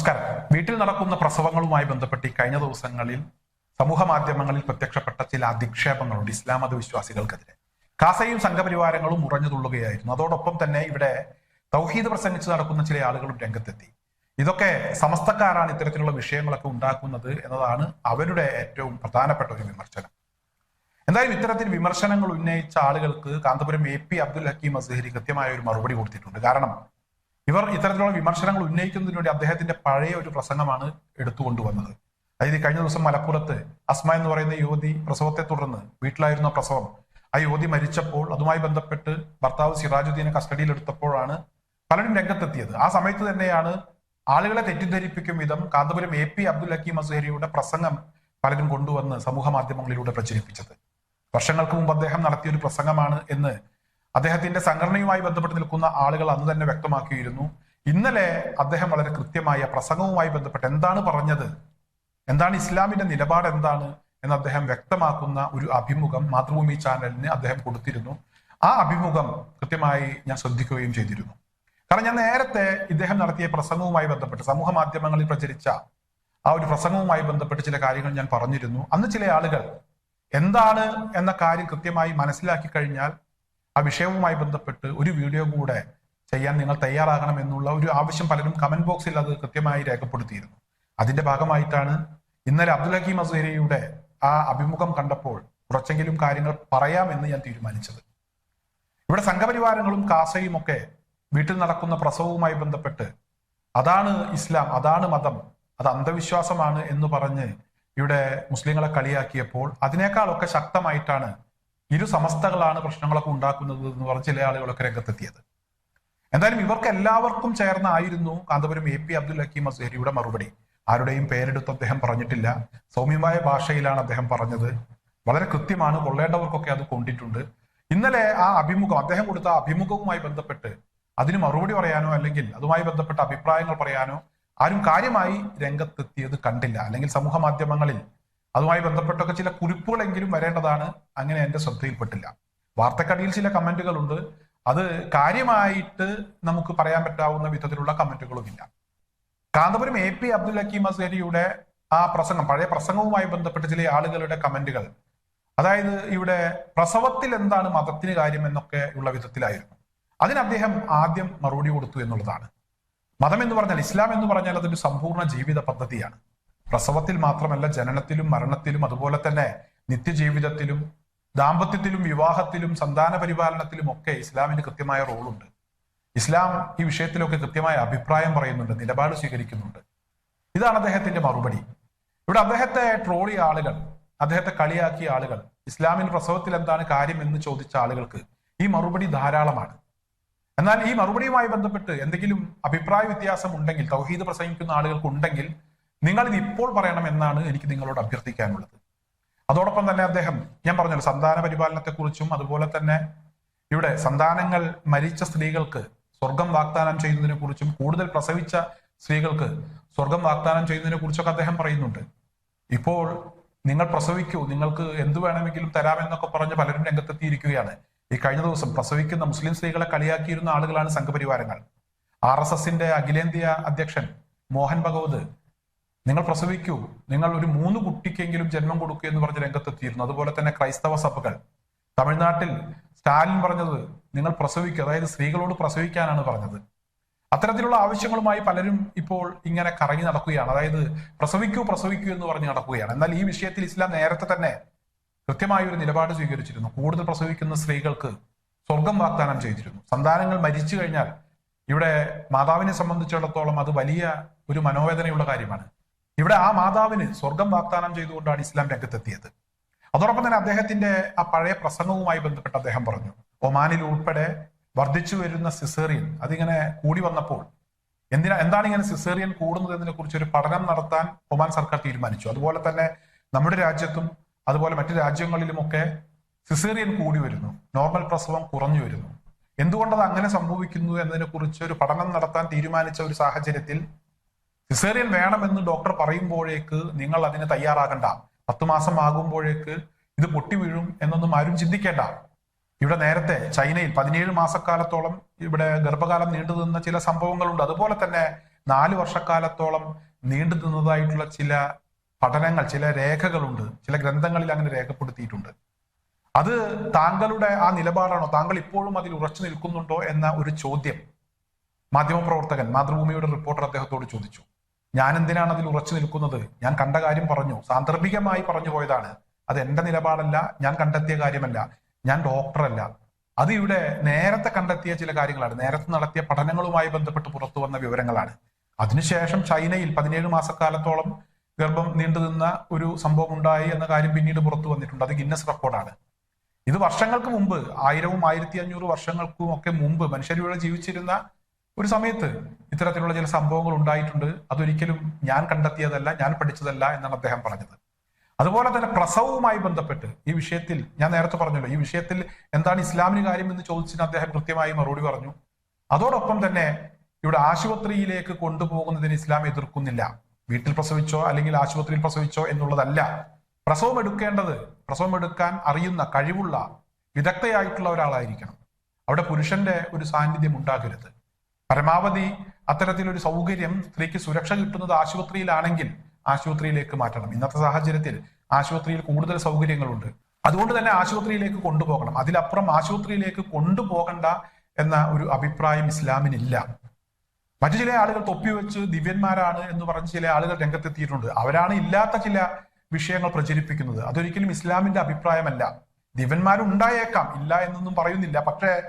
നമസ്കാരം. വീട്ടിൽ നടക്കുന്ന പ്രസവങ്ങളുമായി ബന്ധപ്പെട്ട് ഈ കഴിഞ്ഞ ദിവസങ്ങളിൽ സമൂഹ മാധ്യമങ്ങളിൽ പ്രത്യക്ഷപ്പെട്ട ചില അധിക്ഷേപങ്ങളുണ്ട് ഇസ്ലാം മത വിശ്വാസികൾക്കെതിരെ. കാസയും സംഘപരിവാരങ്ങളും ഉറഞ്ഞുതുള്ളുകയായിരുന്നു അതോടൊപ്പം തന്നെ ഇവിടെ തൗഹീദ് പ്രസംഗിച്ച് നടക്കുന്ന ചില ആളുകളും രംഗത്തെത്തി. ഇതൊക്കെ സമസ്തക്കാരാണ് ഇത്തരത്തിലുള്ള വിഷയങ്ങളൊക്കെ ഉണ്ടാക്കുന്നത് എന്നതാണ് അവരുടെ ഏറ്റവും പ്രധാനപ്പെട്ട ഒരു വിമർശനം. എന്തായാലും ഇത്തരത്തിൽ വിമർശനങ്ങൾ ഉന്നയിച്ച ആളുകൾക്ക് കാന്തപുരം എ പി അബ്ദുൽ ഹക്കീം അസഹരി കൃത്യമായ ഒരു മറുപടി കൊടുത്തിട്ടുണ്ട്. കാരണം ഇവർ ഇത്തരത്തിലുള്ള വിമർശനങ്ങൾ ഉന്നയിക്കുന്നതിന് വേണ്ടി അദ്ദേഹത്തിന്റെ പഴയ ഒരു പ്രസംഗമാണ് എടുത്തുകൊണ്ടുവന്നത്. അതായത് കഴിഞ്ഞ ദിവസം മലപ്പുറത്ത് അസ്മ എന്ന് പറയുന്ന യുവതി പ്രസവത്തെ തുടർന്ന് വീട്ടിലായിരുന്ന പ്രസവം. ആ യുവതി മരിച്ചപ്പോൾ അതുമായി ബന്ധപ്പെട്ട് ഭർത്താവ് സിറാജുദ്ദീനെ കസ്റ്റഡിയിൽ എടുത്തപ്പോഴാണ് പലരും രംഗത്തെത്തിയത്. ആ സമയത്ത് തന്നെയാണ് ആളുകളെ തെറ്റിദ്ധരിപ്പിക്കും വിധം കാന്തപുരം എ പി അബ്ദുൽ ഹക്കീം അസുഹരിയുടെ പ്രസംഗം പലരും കൊണ്ടുവന്ന് സമൂഹ മാധ്യമങ്ങളിലൂടെ പ്രചരിപ്പിച്ചത്. വർഷങ്ങൾക്ക് മുമ്പ് അദ്ദേഹം നടത്തിയ ഒരു പ്രസംഗമാണ് എന്ന് അദ്ദേഹത്തിന്റെ സംഘടനയുമായി ബന്ധപ്പെട്ട് നിൽക്കുന്ന ആളുകൾ അന്ന് തന്നെ വ്യക്തമാക്കിയിരുന്നു. ഇന്നലെ അദ്ദേഹം വളരെ കൃത്യമായ പ്രസംഗവുമായി ബന്ധപ്പെട്ട് എന്താണ് പറഞ്ഞത്? എന്താണ് ഇസ്ലാമിന്റെ നിലപാട് എന്താണ്? എന്ന് അദ്ദേഹം വ്യക്തമാക്കുന്ന ഒരു അഭിമുഖം മാതൃഭൂമി ചാനലിന് അദ്ദേഹം കൊടുത്തിരുന്നു. ആ അഭിമുഖം കൃത്യമായി ഞാൻ ശ്രദ്ധിക്കുകയും ചെയ്തിരുന്നു. കാരണം ഞാൻ നേരത്തെ ഇദ്ദേഹം നടത്തിയ പ്രസംഗവുമായി ബന്ധപ്പെട്ട് സമൂഹ മാധ്യമങ്ങളിൽ പ്രചരിച്ച ആ ഒരു പ്രസംഗവുമായി ബന്ധപ്പെട്ട് ചില കാര്യങ്ങൾ ഞാൻ പറഞ്ഞിരുന്നു. അന്ന് ചില ആളുകൾ എന്താണ് എന്ന കാര്യം കൃത്യമായി മനസ്സിലാക്കി കഴിഞ്ഞാൽ ആ വിഷയവുമായി ബന്ധപ്പെട്ട് ഒരു വീഡിയോ കൂടെ ചെയ്യാൻ നിങ്ങൾ തയ്യാറാകണം എന്നുള്ള ഒരു ആവശ്യം പലരും കമന്റ് ബോക്സിൽ അത് കൃത്യമായി രേഖപ്പെടുത്തിയിരുന്നു. അതിന്റെ ഭാഗമായിട്ടാണ് ഇന്നലെ അബ്ദുൽ ഹക്കീം അസേരയുടെ ആ അഭിമുഖം കണ്ടപ്പോൾ കുറച്ചെങ്കിലും കാര്യങ്ങൾ പറയാമെന്ന് ഞാൻ തീരുമാനിച്ചത്. ഇവിടെ സംഘപരിവാരങ്ങളും കാസയും ഒക്കെ വീട്ടിൽ നടക്കുന്ന പ്രസവവുമായി ബന്ധപ്പെട്ട് അതാണ് ഇസ്ലാം അതാണ് മതം അത് അന്ധവിശ്വാസമാണ് എന്ന് പറഞ്ഞ് ഇവിടെ മുസ്ലിങ്ങളെ കളിയാക്കിയപ്പോൾ അതിനേക്കാളൊക്കെ ശക്തമായിട്ടാണ് ഇരു സമസ്തകളാണ് പ്രശ്നങ്ങളൊക്കെ ഉണ്ടാക്കുന്നത് എന്ന് പറഞ്ഞ് ചില ആളുകളൊക്കെ രംഗത്തെത്തിയത്. എന്തായാലും ഇവർക്ക് എല്ലാവർക്കും ചേർന്നായിരുന്നു കാന്തപുരം എ പി അബ്ദുൽ ഹക്കീം അസേരിയുടെ മറുപടി. ആരുടെയും പേരെടുത്ത് അദ്ദേഹം പറഞ്ഞിട്ടില്ല. സൗമ്യമായ ഭാഷയിലാണ് അദ്ദേഹം പറഞ്ഞത്. വളരെ കൃത്യമാണ്. കൊള്ളേണ്ടവർക്കൊക്കെ അത് കൊണ്ടിട്ടുണ്ട്. ഇന്നലെ ആ അഭിമുഖം അദ്ദേഹം കൊടുത്ത അഭിമുഖവുമായി ബന്ധപ്പെട്ട് അതിന് മറുപടി പറയാനോ അല്ലെങ്കിൽ അതുമായി ബന്ധപ്പെട്ട അഭിപ്രായങ്ങൾ പറയാനോ ആരും കാര്യമായി രംഗത്തെത്തിയത് കണ്ടില്ല. അല്ലെങ്കിൽ സമൂഹ മാധ്യമങ്ങളിൽ അതുമായി ബന്ധപ്പെട്ടൊക്കെ ചില കുറിപ്പുകളെങ്കിലും വരേണ്ടതാണ്. അങ്ങനെ എന്റെ ശ്രദ്ധയിൽപ്പെട്ടില്ല. വാർത്തക്കടിയിൽ ചില കമന്റുകളുണ്ട് അത് കാര്യമായിട്ട് നമുക്ക് പറയാൻ പറ്റാവുന്ന വിധത്തിലുള്ള കമന്റുകളുമില്ല കാന്തപുരം എ പി അബ്ദുൽ ഹക്കീം അസേരിയുടെ ആ പ്രസംഗം പഴയ പ്രസംഗവുമായി ബന്ധപ്പെട്ട് ചില ആളുകളുടെ കമന്റുകൾ അതായത് ഇവിടെ പ്രസവത്തിൽ എന്താണ് മതത്തിന് കാര്യം എന്നൊക്കെ ഉള്ള വിധത്തിലായിരുന്നു. അതിന് അദ്ദേഹം ആദ്യം മറുപടി കൊടുത്തു എന്നുള്ളതാണ്. മതം എന്ന് പറഞ്ഞാൽ ഇസ്ലാം എന്ന് പറഞ്ഞാൽ അതൊരു സമ്പൂർണ ജീവിത പദ്ധതിയാണ്. പ്രസവത്തിൽ മാത്രമല്ല ജനനത്തിലും മരണത്തിലും അതുപോലെ തന്നെ നിത്യജീവിതത്തിലും ദാമ്പത്യത്തിലും വിവാഹത്തിലും സന്താന പരിപാലനത്തിലും ഒക്കെ ഇസ്ലാമിന് കൃത്യമായ റോളുണ്ട്. ഇസ്ലാം ഈ വിഷയത്തിലൊക്കെ കൃത്യമായ അഭിപ്രായം പറയുന്നുണ്ട് നിലപാട് സ്വീകരിക്കുന്നുണ്ട്. ഇതാണ് അദ്ദേഹത്തിന്റെ മറുപടി. ഇവിടെ അദ്ദേഹത്തെ ട്രോളിയ ആളുകൾ അദ്ദേഹത്തെ കളിയാക്കിയ ആളുകൾ ഇസ്ലാമിന് പ്രസവത്തിൽ എന്താണ് കാര്യം എന്ന് ചോദിച്ച ആളുകൾക്ക് ഈ മറുപടി ധാരാളമാണ്. എന്നാൽ ഈ മറുപടിയുമായി ബന്ധപ്പെട്ട് എന്തെങ്കിലും അഭിപ്രായ വ്യത്യാസം ഉണ്ടെങ്കിൽ തൗഹീദ് പ്രസംഗിക്കുന്ന ആളുകൾക്ക് ഉണ്ടെങ്കിൽ നിങ്ങൾ ഇത് ഇപ്പോൾ പറയണം എന്നാണ് എനിക്ക് നിങ്ങളോട് അഭ്യർത്ഥിക്കാനുള്ളത്. അതോടൊപ്പം തന്നെ അദ്ദേഹം ഞാൻ പറഞ്ഞല്ലോ സന്താന പരിപാലനത്തെക്കുറിച്ചും അതുപോലെ തന്നെ ഇവിടെ സന്താനങ്ങൾ മരിച്ച സ്ത്രീകൾക്ക് സ്വർഗം വാഗ്ദാനം ചെയ്യുന്നതിനെ കുറിച്ചും കൂടുതൽ പ്രസവിച്ച സ്ത്രീകൾക്ക് സ്വർഗം വാഗ്ദാനം ചെയ്യുന്നതിനെ കുറിച്ചൊക്കെ അദ്ദേഹം പറയുന്നുണ്ട്. ഇപ്പോൾ നിങ്ങൾ പ്രസവിക്കൂ നിങ്ങൾക്ക് എന്ത് വേണമെങ്കിലും തരാമെന്നൊക്കെ പറഞ്ഞ് പലരും രംഗത്തെത്തിയിരിക്കുകയാണ്. ഈ കഴിഞ്ഞ ദിവസം പ്രസവിക്കുന്ന മുസ്ലിം സ്ത്രീകളെ കളിയാക്കിയിരുന്ന ആളുകളാണ് സംഘപരിവാരങ്ങൾ. ആർ എസ് എസിന്റെ അഖിലേന്ത്യാ അധ്യക്ഷൻ മോഹൻ ഭഗവത് നിങ്ങൾ പ്രസവിക്കൂ. നിങ്ങൾ ഒരു മൂന്ന് കുട്ടിക്കെങ്കിലും ജന്മം കൊടുക്കുക എന്ന് പറഞ്ഞ് രംഗത്തെത്തിയിരുന്നു. അതുപോലെ തന്നെ ക്രൈസ്തവ സഭകൾ. തമിഴ്നാട്ടിൽ സ്റ്റാലിൻ പറഞ്ഞത് നിങ്ങൾ പ്രസവിക്കുക അതായത് സ്ത്രീകളോട് പ്രസവിക്കാനാണ് പറഞ്ഞത്. അത്തരത്തിലുള്ള ആവശ്യങ്ങളുമായി പലരും ഇപ്പോൾ ഇങ്ങനെ കറങ്ങി നടക്കുകയാണ്. അതായത് പ്രസവിക്കൂ പ്രസവിക്കൂ എന്ന് പറഞ്ഞ് നടക്കുകയാണ്. എന്നാൽ ഈ വിഷയത്തിൽ ഇസ്ലാം നേരത്തെ തന്നെ കൃത്യമായ ഒരു നിലപാട് സ്വീകരിച്ചിരുന്നു. കൂടുതൽ പ്രസവിക്കുന്ന സ്ത്രീകൾക്ക് സ്വർഗം വാഗ്ദാനം ചെയ്തിരുന്നു. സന്താനങ്ങൾ മരിച്ചു കഴിഞ്ഞാൽ ഇവിടെ മാതാവിനെ സംബന്ധിച്ചിടത്തോളം അത് വലിയ ഒരു മനോവേദനയുള്ള കാര്യമാണ്. ഇവിടെ ആ മാതാവിന് സ്വർഗം വാഗ്ദാനം ചെയ്തുകൊണ്ടാണ് ഇസ്ലാം രംഗത്തെത്തിയത്. അതോടൊപ്പം തന്നെ അദ്ദേഹത്തിന്റെ ആ പഴയ പ്രസംഗവുമായി ബന്ധപ്പെട്ട് അദ്ദേഹം പറഞ്ഞു ഒമാനിൽ ഉൾപ്പെടെ വർദ്ധിച്ചു വരുന്ന സിസേറിയൻ അതിങ്ങനെ കൂടി വന്നപ്പോൾ എന്തിനാ എന്താണ് ഇങ്ങനെ സിസേറിയൻ കൂടുന്നത് എന്നതിനെ കുറിച്ച് ഒരു പഠനം നടത്താൻ ഒമാൻ സർക്കാർ തീരുമാനിച്ചു. അതുപോലെ തന്നെ നമ്മുടെ രാജ്യത്തും അതുപോലെ മറ്റു രാജ്യങ്ങളിലുമൊക്കെ സിസേറിയൻ കൂടി വരുന്നു നോർമൽ പ്രസവം കുറഞ്ഞു വരുന്നു. എന്തുകൊണ്ടത് അങ്ങനെ സംഭവിക്കുന്നു എന്നതിനെ കുറിച്ച് ഒരു പഠനം നടത്താൻ തീരുമാനിച്ച ഒരു സാഹചര്യത്തിൽ സിസേറിയൻ വേണമെന്ന് ഡോക്ടർ പറയുമ്പോഴേക്ക് നിങ്ങൾ അതിന് തയ്യാറാകണ്ട. പത്ത് മാസം ആകുമ്പോഴേക്ക് ഇത് പൊട്ടി വീഴും എന്നൊന്നും ആരും ചിന്തിക്കേണ്ട. ഇവിടെ നേരത്തെ ചൈനയിൽ പതിനേഴ് മാസക്കാലത്തോളം ഇവിടെ ഗർഭകാലം നീണ്ടു നിന്ന ചില സംഭവങ്ങളുണ്ട്. അതുപോലെ തന്നെ നാല് വർഷക്കാലത്തോളം നീണ്ടു നിന്നതായിട്ടുള്ള ചില പഠനങ്ങൾ ചില രേഖകളുണ്ട്. ചില ഗ്രന്ഥങ്ങളിൽ അങ്ങനെ രേഖപ്പെടുത്തിയിട്ടുണ്ട്. അത് താങ്കളുടെ ആ നിലപാടാണോ? താങ്കൾ ഇപ്പോഴും അതിൽ ഉറച്ചു നിൽക്കുന്നുണ്ടോ എന്ന ഒരു ചോദ്യം മാധ്യമപ്രവർത്തകൻ മാതൃഭൂമിയുടെ റിപ്പോർട്ടർ അദ്ദേഹത്തോട് ചോദിച്ചു. ഞാൻ എന്തിനാണ് അതിൽ ഉറച്ചു നിൽക്കുന്നത്? ഞാൻ കണ്ട കാര്യം പറഞ്ഞു. സാന്ദർഭികമായി പറഞ്ഞു പോയതാണ്. അത് എന്റെ നിലപാടല്ല ഞാൻ കണ്ടെത്തിയ കാര്യമല്ല. ഞാൻ ഡോക്ടറല്ല. അത് ഇവിടെ നേരത്തെ കണ്ടെത്തിയ ചില കാര്യങ്ങളാണ്. നേരത്തെ നടത്തിയ പഠനങ്ങളുമായി ബന്ധപ്പെട്ട് പുറത്തു വന്ന വിവരങ്ങളാണ്. അതിനുശേഷം ചൈനയിൽ പതിനേഴ് മാസക്കാലത്തോളം ഗർഭം നീണ്ടു നിന്ന ഒരു സംഭവം ഉണ്ടായി എന്ന കാര്യം പിന്നീട് പുറത്തു വന്നിട്ടുണ്ട്. അത് ഗിന്നസ് റെക്കോർഡാണ്. ഇത് വർഷങ്ങൾക്ക് മുമ്പ് ആയിരവും ആയിരത്തി അഞ്ഞൂറ് വർഷങ്ങൾക്കും ഒക്കെ മുമ്പ് മനുഷ്യരിവിടെ ജീവിച്ചിരുന്ന ഒരു സമയത്ത് ഇത്തരത്തിലുള്ള ചില സംഭവങ്ങൾ ഉണ്ടായിട്ടുണ്ട്. അതൊരിക്കലും ഞാൻ കണ്ടെത്തിയതല്ല ഞാൻ പഠിച്ചതല്ല എന്നാണ് അദ്ദേഹം പറഞ്ഞത്. അതുപോലെ തന്നെ പ്രസവവുമായി ബന്ധപ്പെട്ട് ഈ വിഷയത്തിൽ ഞാൻ നേരത്തെ പറഞ്ഞല്ലോ ഈ വിഷയത്തിൽ എന്താണ് ഇസ്ലാമിന് കാര്യം എന്ന് ചോദിച്ചതിന് അദ്ദേഹം കൃത്യമായി മറുപടി പറഞ്ഞു. അതോടൊപ്പം തന്നെ ഇവിടെ ആശുപത്രിയിലേക്ക് കൊണ്ടുപോകുന്നതിന് ഇസ്ലാം എതിർക്കുന്നില്ല. വീട്ടിൽ പ്രസവിച്ചോ അല്ലെങ്കിൽ ആശുപത്രിയിൽ പ്രസവിച്ചോ എന്നുള്ളതല്ല. പ്രസവം എടുക്കേണ്ടത് പ്രസവം എടുക്കാൻ അറിയുന്ന കഴിവുള്ള വിദഗ്ധയായിട്ടുള്ള ഒരാളായിരിക്കണം. അവിടെ പുരുഷന്റെ ഒരു സാന്നിധ്യം ഉണ്ടാകരുത്. പരമാവധി അത്തരത്തിലൊരു സൗകര്യം സ്ത്രീക്ക് സുരക്ഷ കിട്ടുന്നത് ആശുപത്രിയിലാണെങ്കിൽ ആശുപത്രിയിലേക്ക് മാറ്റണം. ഇന്നത്തെ സാഹചര്യത്തിൽ ആശുപത്രിയിൽ കൂടുതൽ സൗകര്യങ്ങളുണ്ട്. അതുകൊണ്ട് തന്നെ ആശുപത്രിയിലേക്ക് കൊണ്ടുപോകണം. അതിലപ്പുറം ആശുപത്രിയിലേക്ക് കൊണ്ടുപോകണ്ട എന്ന ഒരു അഭിപ്രായം ഇസ്ലാമിനില്ല. മറ്റു ചില ആളുകൾ തൊപ്പി വെച്ച് ദിവ്യന്മാരാണ് എന്ന് പറഞ്ഞ് ചില ആളുകൾ രംഗത്തെത്തിയിട്ടുണ്ട്. അവരാണ് ഇല്ലാത്ത ചില വിഷയങ്ങൾ പ്രചരിപ്പിക്കുന്നത്. അതൊരിക്കലും ഇസ്ലാമിന്റെ അഭിപ്രായമല്ല. ദിവ്യന്മാരുണ്ടായേക്കാം. ഇല്ല എന്നൊന്നും പറയുന്നില്ല. പക്ഷേ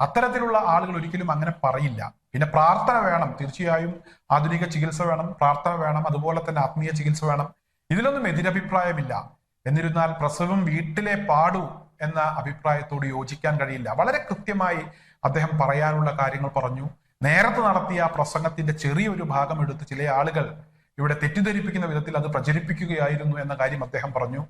അത്തരത്തിലുള്ള ആളുകൾ ഒരിക്കലും അങ്ങനെ പറയില്ല. പിന്നെ പ്രാർത്ഥന വേണം തീർച്ചയായും ആധുനിക ചികിത്സ വേണം പ്രാർത്ഥന വേണം അതുപോലെ തന്നെ ആത്മീയ ചികിത്സ വേണം. ഇതിലൊന്നും എതിരഭിപ്രായമില്ല. എന്നിരുന്നാൽ പ്രസവം വീട്ടിലെ പാടു എന്ന അഭിപ്രായത്തോട് യോജിക്കാൻ കഴിയില്ല. വളരെ കൃത്യമായി അദ്ദേഹം പറയാനുള്ള കാര്യങ്ങൾ പറഞ്ഞു. നേരത്തെ നടത്തിയ പ്രസംഗത്തിന്റെ ചെറിയൊരു ഭാഗം എടുത്ത് ചില ആളുകൾ ഇവിടെ തെറ്റിദ്ധരിപ്പിക്കുന്ന വിധത്തിൽ അത് പ്രചരിപ്പിക്കുകയായിരുന്നു എന്ന കാര്യം അദ്ദേഹം പറഞ്ഞു.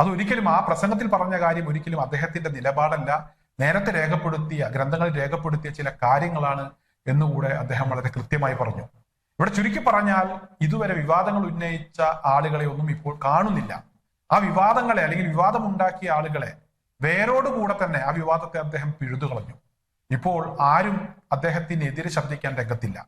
അത് ഒരിക്കലും ആ പ്രസംഗത്തിൽ പറഞ്ഞ കാര്യം ഒരിക്കലും അദ്ദേഹത്തിന്റെ നിലപാടല്ല. നേരത്തെ രേഖപ്പെടുത്തിയ ഗ്രന്ഥങ്ങളിൽ രേഖപ്പെടുത്തിയ ചില കാര്യങ്ങളാണ് എന്നുകൂടെ അദ്ദേഹം വളരെ കൃത്യമായി പറഞ്ഞു. ഇവിടെ ചുരുക്കി പറഞ്ഞാൽ ഇതുവരെ വിവാദങ്ങൾ ഉന്നയിച്ച ആളുകളെ ഒന്നും ഇപ്പോൾ കാണുന്നില്ല. ആ വിവാദങ്ങളെ അല്ലെങ്കിൽ വിവാദമുണ്ടാക്കിയ ആളുകളെ വേരോടുകൂടെ തന്നെ ആ വിവാദത്തെ അദ്ദേഹം പിഴുതു കളഞ്ഞു ഇപ്പോൾ ആരും അദ്ദേഹത്തിനെതിരെ ശബ്ദിക്കാൻ രംഗത്തില്ല.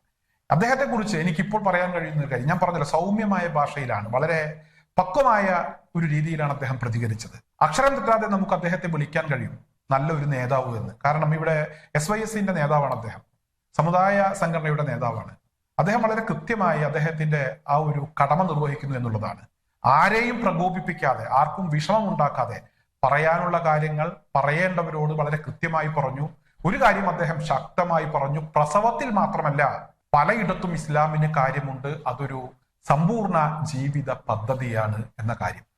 അദ്ദേഹത്തെ കുറിച്ച് എനിക്കിപ്പോൾ പറയാൻ കഴിയുന്ന ഒരു കാര്യം ഞാൻ പറഞ്ഞല്ലോ സൗമ്യമായ ഭാഷയിലാണ്. വളരെ പക്വമായ ഒരു രീതിയിലാണ് അദ്ദേഹം പ്രതികരിച്ചത്. അക്ഷരം തെറ്റാതെ നമുക്ക് അദ്ദേഹത്തെ വിളിക്കാൻ കഴിയും. നല്ലൊരു നേതാവ് എന്ന്. കാരണം ഇവിടെ എസ് വൈ എസിന്റെ നേതാവാണ് അദ്ദേഹം. സമുദായ സംഘടനയുടെ നേതാവാണ്. അദ്ദേഹം വളരെ കൃത്യമായി അദ്ദേഹത്തിന്റെ ആ ഒരു കടമ നിർവഹിക്കുന്നു എന്നുള്ളതാണ്. ആരെയും പ്രകോപിപ്പിക്കാതെ ആർക്കും വിഷമം ഉണ്ടാക്കാതെ പറയാനുള്ള കാര്യങ്ങൾ പറയേണ്ടവരോട് വളരെ കൃത്യമായി പറഞ്ഞു. ഒരു കാര്യം അദ്ദേഹം ശക്തമായി പറഞ്ഞു. പ്രസവത്തിൽ മാത്രമല്ല പലയിടത്തും ഇസ്ലാമിന് കാര്യമുണ്ട്. അതൊരു സമ്പൂർണ ജീവിത പദ്ധതിയാണ് എന്ന കാര്യം.